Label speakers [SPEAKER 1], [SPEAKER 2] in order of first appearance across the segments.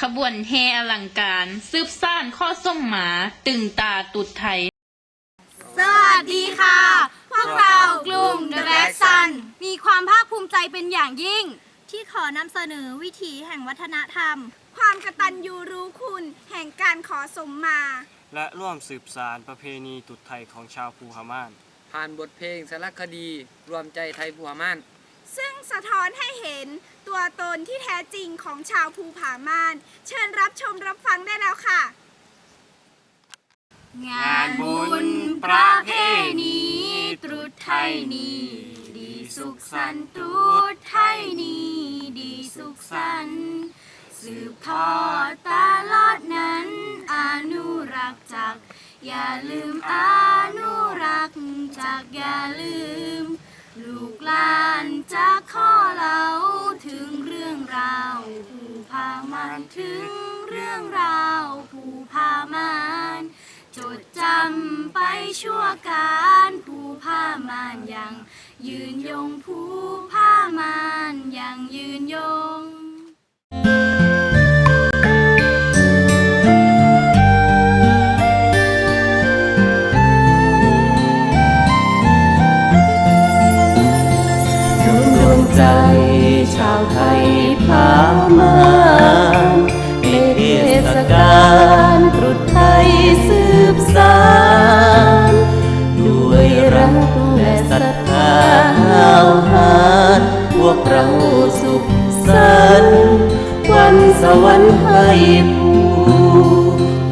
[SPEAKER 1] ขบวนแห่อลังการ ซืบซ่านข้อส้มหมา ตึงตาตุดไทย
[SPEAKER 2] สวัสดีค่ะ พวกเรากลุ่ม The Black Sun มีความภาคภูมิใจเป็นอย่างยิ่ง ที่ขอนำเสนอวิถีแห่งวัฒนธรรม ความกตัญญูรู้คุณ แห่งการขอสมมา
[SPEAKER 3] และร่วมสืบสารประเพณีตรุษไทยของชาวภูฮาม่าน
[SPEAKER 4] ผ่านบทเพลงสารคดี รวมใจไทยบัวม่าน
[SPEAKER 2] ซึ่งสะท้อนให้เห็นตัวตนที่แท้จริงของชาวภูผาม่าน เชิญรับชมรับฟังได้แล้วค่ะ งานบุญประเพณีตรุษไทยนี้ดีสุขสันต์ตรุษไทยนี้ดีสุขสันต์สืบทอดตลอดนั้นอนุรักษ์จากอย่าลืมอนุรักษ์จากอย่าลืม ลูกหลานจะข้อเล่าถึงเรื่องราวผู้พามันถึงเรื่องราวผู้พามันจดจำไปชั่วการผู้พามันยังยืนยงผู้พามันยังยืนยง
[SPEAKER 5] มาในเทศกาลตรุษไทยสืบสานด้วยรักและศรัทธาหาวหานพวกเราสุขสันต์วันสวรรค์ให้ผู้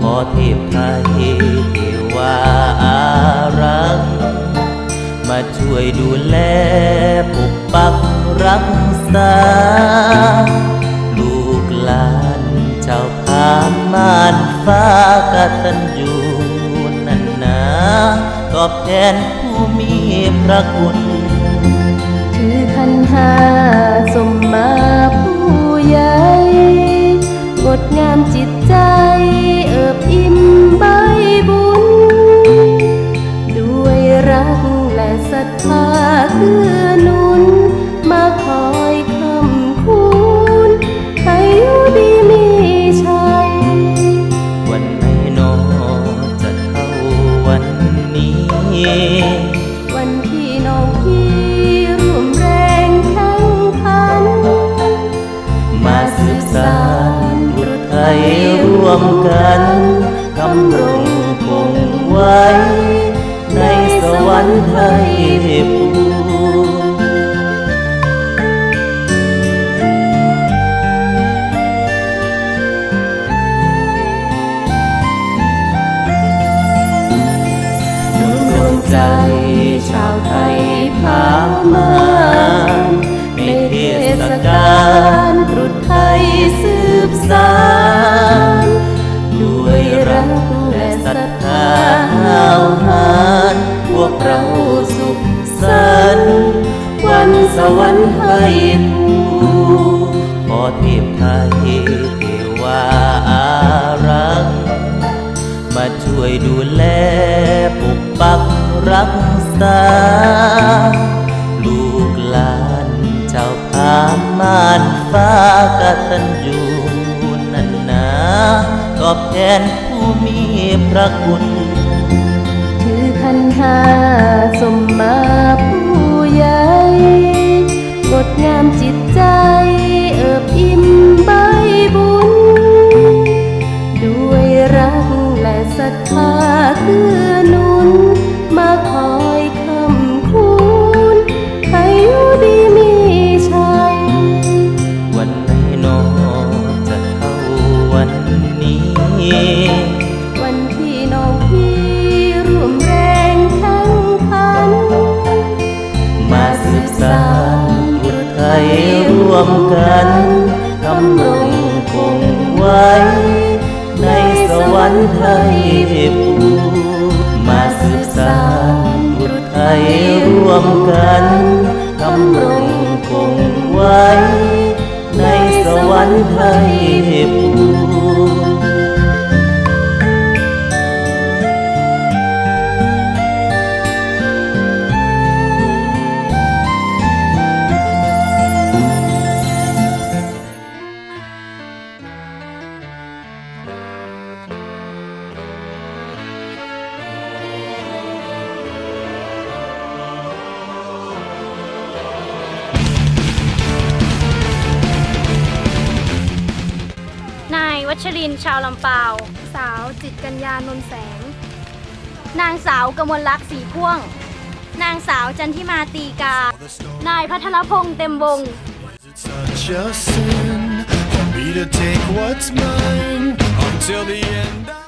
[SPEAKER 5] ขอเทพไทยเทวาอารักษ์มาช่วยดูแลปกปักรักษา ตันอยู่นันนาตอบแทนผู้มีพระคุณ คือขันหามมา กันกำรงคงไว้ ในสวรรค์ไทยภู ศรัทธาหาวหานพวกเราสุขสันต์วันสวรรค์ให้ผู้ขอเทพไทยเทวาอารักษ์มาช่วยดูแลปกปักรักษา ลูกหลานเจ้าพามานฟ้ากตันอยู่นันนาตอบแทน มีพระคุณถือขันหาสมมาผู้ใหญ่งดงามจิต กันกำรงคงไว้ ในสวรรค์ไทยภูมาสืบสานบุตรไทยร่วมกันกำรงคงไว้ ในสวรรค์ไทยภู
[SPEAKER 1] ช
[SPEAKER 2] รินชาวลำปาว
[SPEAKER 6] สาวจิตกัญญานนแสง
[SPEAKER 2] นางสาวกมลลักษณ์สีพ่วง นางสาวจันทิมาตีกา นายพัทรพงษ์เต็มวง
[SPEAKER 7] It's such a sin for me to take what's mine until the end. I